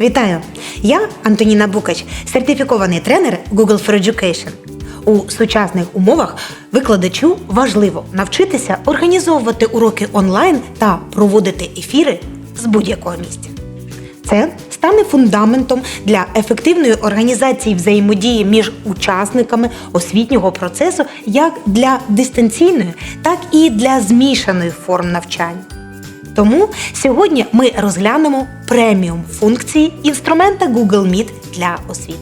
Вітаю! Я Антоніна Букач, сертифікований тренер Google for Education. У сучасних умовах викладачу важливо навчитися організовувати уроки онлайн та проводити ефіри з будь-якого місця. Це стане фундаментом для ефективної організації взаємодії між учасниками освітнього процесу як для дистанційної, так і для змішаної форм навчання. Тому сьогодні ми розглянемо преміум функції інструмента Google Meet для освіти.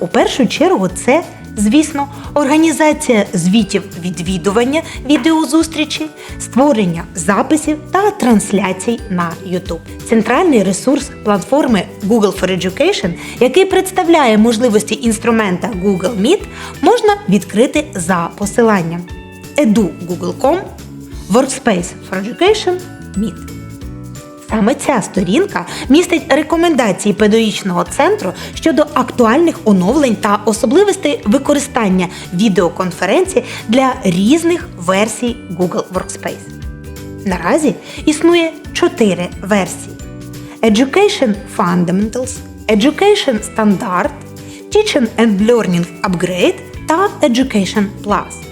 У першу чергу це, звісно, організація звітів відвідування відеозустрічі, створення записів та трансляцій на YouTube. Центральний ресурс платформи Google for Education, який представляє можливості інструмента Google Meet, можна відкрити за посиланням edu.google.com Workspace for Education Meet. Саме ця сторінка містить рекомендації педагогічного центру щодо актуальних оновлень та особливостей використання відеоконференції для різних версій Google Workspace. Наразі існує чотири версії: Education Fundamentals, Education Standard, Teaching and Learning Upgrade та Education Plus.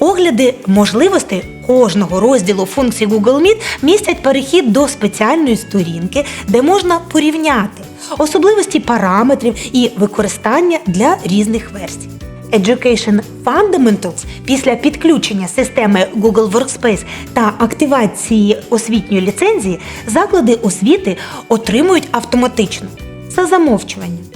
Огляди можливостей кожного розділу функцій Google Meet містять перехід до спеціальної сторінки, де можна порівняти особливості параметрів і використання для різних версій. Education Fundamentals після підключення системи Google Workspace та активації освітньої ліцензії заклади освіти отримують автоматично за замовчуванням.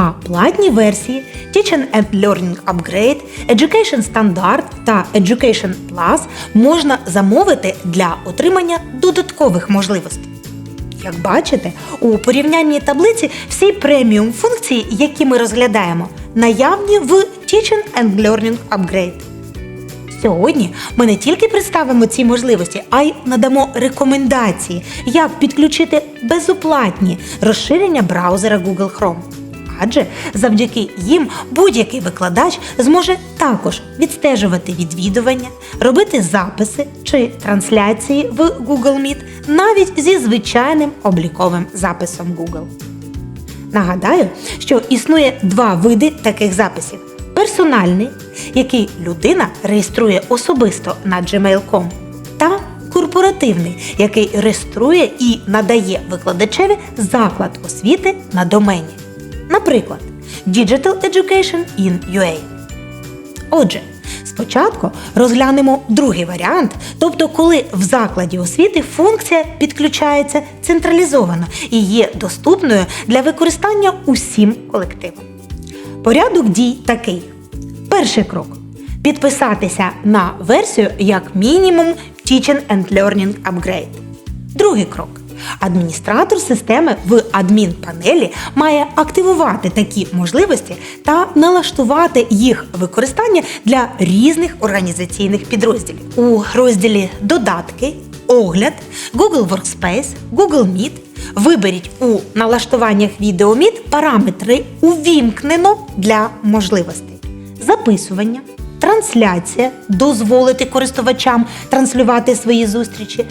А платні версії Teaching and Learning Upgrade, Education Standard та Education Plus можна замовити для отримання додаткових можливостей. Як бачите, у порівнянні таблиці всі преміум функції, які ми розглядаємо, наявні в Teaching and Learning Upgrade. Сьогодні ми не тільки представимо ці можливості, а й надамо рекомендації, як підключити безоплатні розширення браузера Google Chrome. Адже завдяки їм будь-який викладач зможе також відстежувати відвідування, робити записи чи трансляції в Google Meet навіть зі звичайним обліковим записом Google. Нагадаю, що існує два види таких записів: персональний, який людина реєструє особисто на gmail.com, та корпоративний, який реєструє і надає викладачеві заклад освіти на домені. Наприклад, Digital Education in UA. Отже, спочатку розглянемо другий варіант, тобто коли в закладі освіти функція підключається централізовано і є доступною для використання усім колективом. Порядок дій такий: перший крок підписатися на версію як мінімум Teaching and Learning Upgrade. Другий крок. Адміністратор системи в адмінпанелі має активувати такі можливості та налаштувати їх використання для різних організаційних підрозділів. У розділі Додатки, Огляд, Google Workspace, Google Meet виберіть у налаштуваннях VideoMeet параметри Увімкнено для можливостей. Записування. Трансляція дозволити користувачам транслювати свої зустрічі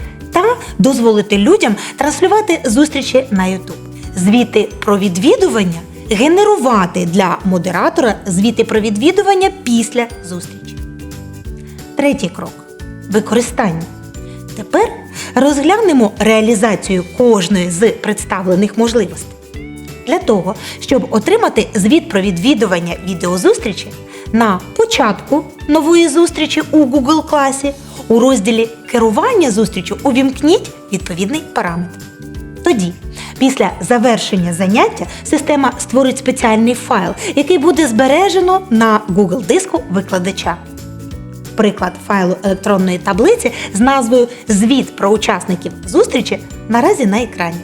дозволити людям транслювати зустрічі на YouTube. Звіти про відвідування генерувати для модератора звіти про відвідування після зустрічі. Третій крок використання. Тепер розглянемо реалізацію кожної з представлених можливостей. Для того, щоб отримати звіт про відвідування відеозустрічі, на початку нової зустрічі у Google класі у розділі Керування зустрічю увімкніть відповідний параметр. Тоді, після завершення заняття, система створить спеціальний файл, який буде збережено на Google диску викладача. Приклад файлу електронної таблиці з назвою Звіт про учасників зустрічі наразі на екрані.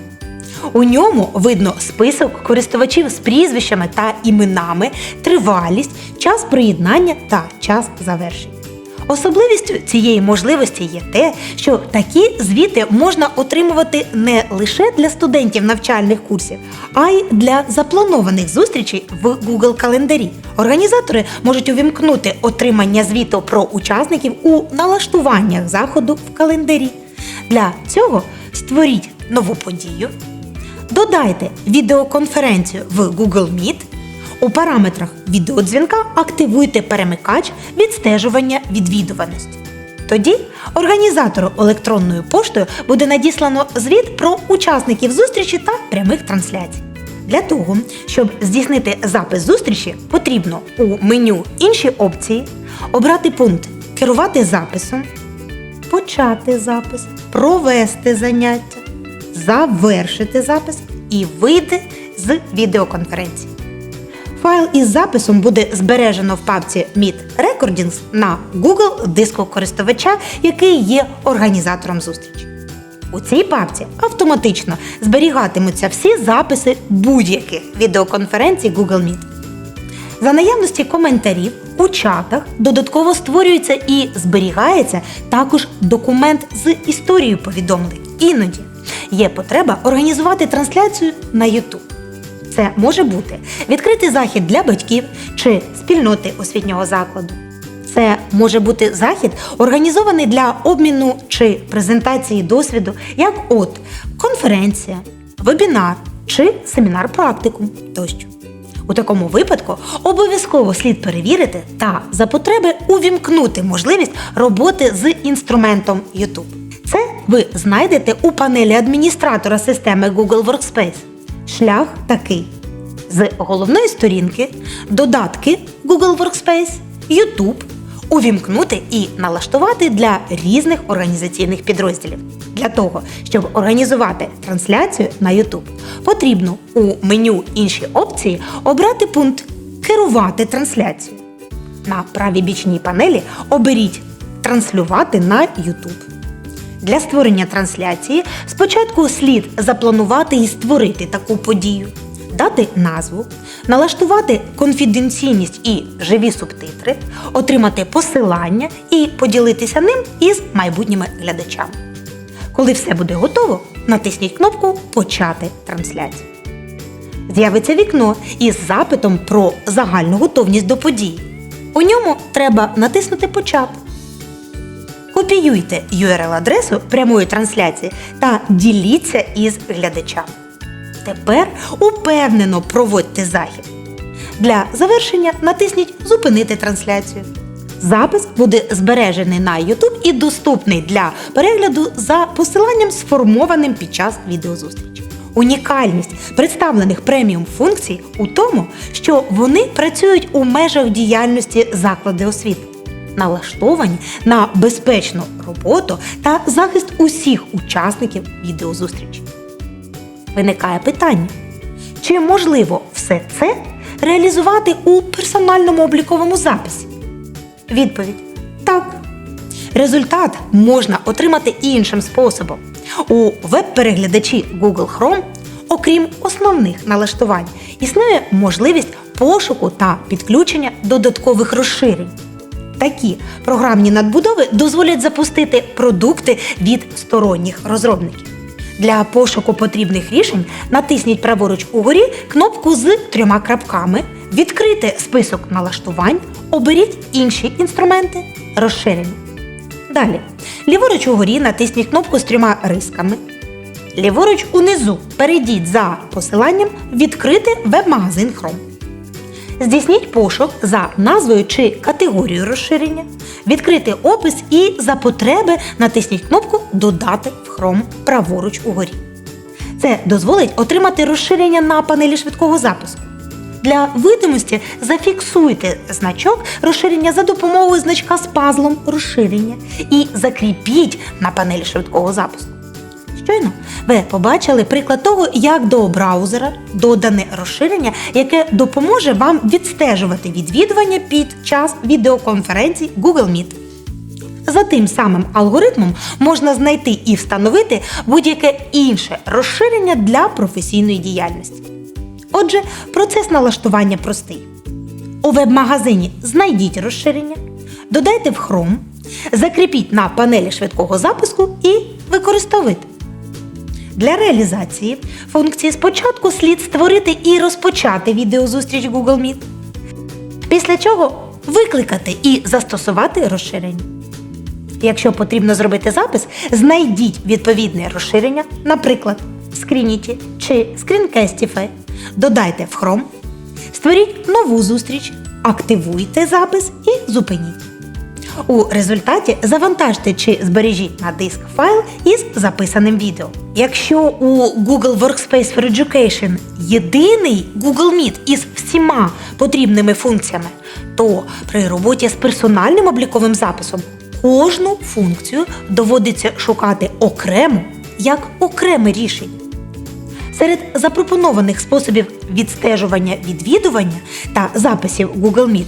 У ньому видно список користувачів з прізвищами та іменами, тривалість, час приєднання та час завершення. Особливістю цієї можливості є те, що такі звіти можна отримувати не лише для студентів навчальних курсів, а й для запланованих зустрічей в Google календарі. Організатори можуть увімкнути отримання звіту про учасників у налаштуваннях заходу в календарі. Для цього створіть нову подію, Додайте відеоконференцію в Google Meet. У параметрах відеодзвінка активуйте перемикач відстежування відвідуваності. Тоді організатору електронною поштою буде надіслано звіт про учасників зустрічі та прямих трансляцій. Для того, щоб здійснити запис зустрічі, потрібно у меню Інші опції обрати пункт Керувати записом, почати запис, провести заняття, завершити запис і вийти з відеоконференції. Файл із записом буде збережено в папці Meet Recordings на Google диску користувача, який є організатором зустрічі. У цій папці автоматично зберігатимуться всі записи будь-яких відеоконференцій Google Meet. За наявності коментарів у чатах додатково створюється і зберігається також документ з історією повідомлень. Іноді є потреба організувати трансляцію на YouTube. Це може бути відкритий захід для батьків чи спільноти освітнього закладу. Це може бути захід, організований для обміну чи презентації досвіду, як от конференція, вебінар чи семінар практикум тощо. У такому випадку обов'язково слід перевірити та за потреби увімкнути можливість роботи з інструментом YouTube. Це ви знайдете у панелі адміністратора системи Google Workspace. Шлях такий: з головної сторінки, додатки Google Workspace, YouTube, увімкнути і налаштувати для різних організаційних підрозділів. Для того, щоб організувати трансляцію на YouTube, потрібно у меню Інші опції обрати пункт Керувати трансляцію. На правій бічній панелі оберіть Транслювати на YouTube. Для створення трансляції спочатку слід запланувати і створити таку подію, дати назву, налаштувати конфіденційність і живі субтитри, отримати посилання і поділитися ним із майбутніми глядачами. Коли все буде готово, натисніть кнопку Почати трансляцію. З'явиться вікно із запитом про загальну готовність до події. У ньому треба натиснути Почати. Копіюйте URL-адресу прямої трансляції та діліться із глядачами. Тепер упевнено проводьте захід. Для завершення натисніть Зупинити трансляцію. Запис буде збережений на YouTube і доступний для перегляду за посиланням, сформованим під час відеозустрічі. Унікальність представлених преміум функцій у тому, що вони працюють у межах діяльності заклади освіти налаштовані на безпечну роботу та захист усіх учасників відеозустрічі. Виникає питання: чи можливо все це реалізувати у персональному обліковому записі? Відповідь так. Результат можна отримати іншим способом. У веб-переглядачі Google Chrome, окрім основних налаштувань, існує можливість пошуку та підключення додаткових розширень. Такі програмні надбудови дозволять запустити продукти від сторонніх розробників. Для пошуку потрібних рішень натисніть праворуч угорі кнопку з трьома крапками, відкрийте список налаштувань, оберіть інші інструменти, розширення. Далі, ліворуч угорі натисніть кнопку з трьома рисками. Ліворуч унизу перейдіть за посиланням Відкрити веб-магазин Chrome. Здійсніть пошук за назвою чи категорією розширення, відкрити опис і за потреби натисніть кнопку Додати в Chrome праворуч угорі. Це дозволить отримати розширення на панелі швидкого запуску. Для видимості зафіксуйте значок розширення за допомогою значка з пазлом розширення і закріпіть на панелі швидкого запуску. Щойно ви побачили приклад того, як до браузера додане розширення, яке допоможе вам відстежувати відвідування під час відеоконференцій Google Meet. За тим самим алгоритмом можна знайти і встановити будь-яке інше розширення для професійної діяльності. Отже, процес налаштування простий. У веб-магазині знайдіть розширення, додайте в Chrome, закріпіть на панелі швидкого запуску і використовуйте. Для реалізації функції спочатку слід створити і розпочати відеозустріч Google Meet. Після чого викликати і застосувати розширення. Якщо потрібно зробити запис, знайдіть відповідне розширення, наприклад, Screenity чи Screencastify. Додайте в Chrome, створіть нову зустріч, активуйте запис і зупиніть. У результаті завантажте чи збережіть на диск файл із записаним відео. Якщо у Google Workspace for Education єдиний Google Meet із всіма потрібними функціями, то при роботі з персональним обліковим записом кожну функцію доводиться шукати окремо як окреме рішення. Серед запропонованих способів відстежування відвідування та записів Google Meet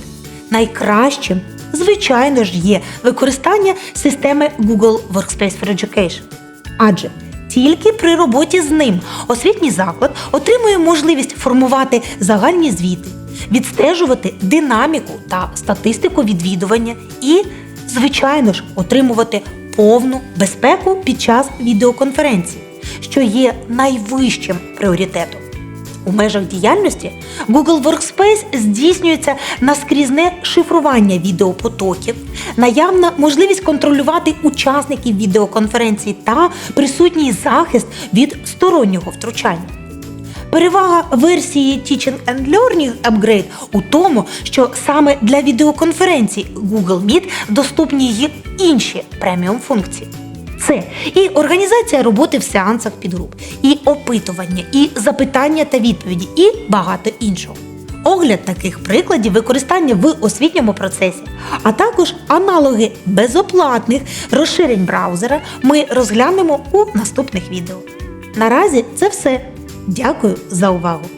найкращим, звичайно ж, є використання системи Google Workspace for Education. Адже тільки при роботі з ним освітній заклад отримує можливість формувати загальні звіти, відстежувати динаміку та статистику відвідування і, звичайно ж, отримувати повну безпеку під час відеоконференції, що є найвищим пріоритетом. У межах діяльності Google Workspace здійснюється наскрізне шифрування відеопотоків, наявна можливість контролювати учасників відеоконференції та присутній захист від стороннього втручання. Перевага версії Teaching and Learning Upgrade у тому, що саме для відеоконференцій Google Meet доступні її інші преміум функції. Це і організація роботи в сеансах підгруп, і опитування, і запитання та відповіді, і багато іншого. Огляд таких прикладів використання в освітньому процесі, а також аналоги безоплатних розширень браузера ми розглянемо у наступних відео. Наразі це все. Дякую за увагу!